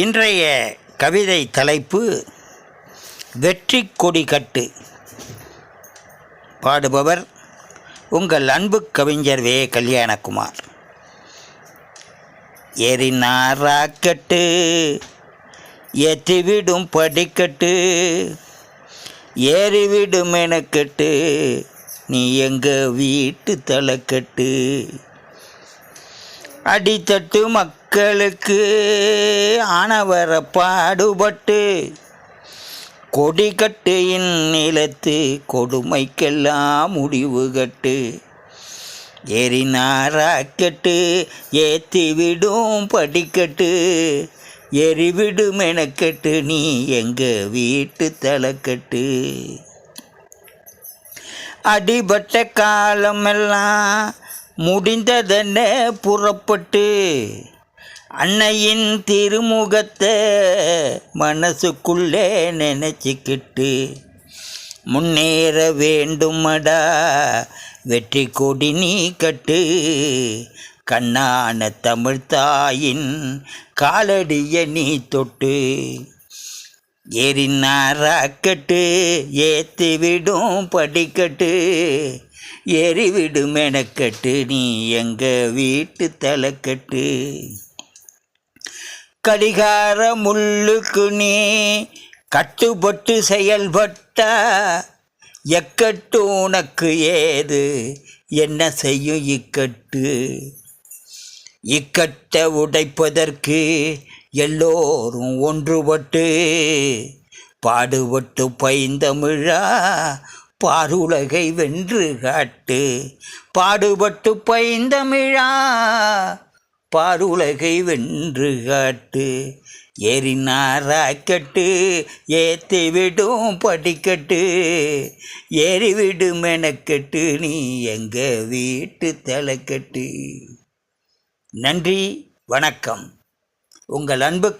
இன்றைய கவிதை தலைப்பு வெற்றி கொடி கட்டு. பாடுபவர் உங்கள் அன்பு கவிஞர் வே. கல்யாணகுமார். எரினார் ராக்கெட்டு ஏற்றிவிடும் படிக்கட்டு ஏறிவிடும் எனக்கட்டு நீ எங்கள் வீட்டு தலைக்கட்டு. அடித்தட்டு மக்களுக்கு ஆனவர பாடுபட்டு கொடி கட்டு இந்நிலத்து கொடுமைக்கெல்லாம் முடிவு கட்டு. எரிநாராக்கெட்டு ராக்கெட்டு விடும் படிக்கட்டு. எரிவிடும் எனக்கட்டு நீ எங்கள் வீட்டு தலைக்கட்டு. அடிபட்ட காலமெல்லாம் முடிந்ததென்ன புறப்பட்டு. அன்னையின் திருமுகத்தை மனசுக்குள்ளே நினச்சிக்கிட்டு முன்னேற வேண்டுமடா வெற்றி கொடி நீ கட்டு. கண்ணான தமிழ் தாயின் காலடிய நீ தொட்டு ஏறினா ராக்கெட்டு ஏற்றி விடும் படிக்கட்டு. ஏறிவிடும் எனக்கட்டு நீ எங்கள் வீட்டு தலைக்கட்டு. கடிகார முள்ளுக்கு நீ கட்டுப்பட்டு செயல்பட்ட எக்கட்டு உனக்கு ஏது? என்ன செய்யும் இக்கட்டு? இக்கட்டை உடைப்பதற்கு எல்லோரும் ஒன்றுபட்டு பாடுபட்டு பைந்தமிழா பாருலகை வென்று காட்டு. பாடுபட்டு பைந்தமிழா பாருலகை வென்று காட்டு. ஏறினார் ஏத்தி ஏற்றி விடும் படிக்கட்டு. ஏறிவிடும் எனக்கட்டு நீ எங்கள் வீட்டு தலைக்கட்டு. நன்றி வணக்கம். உங்கள் அன்பு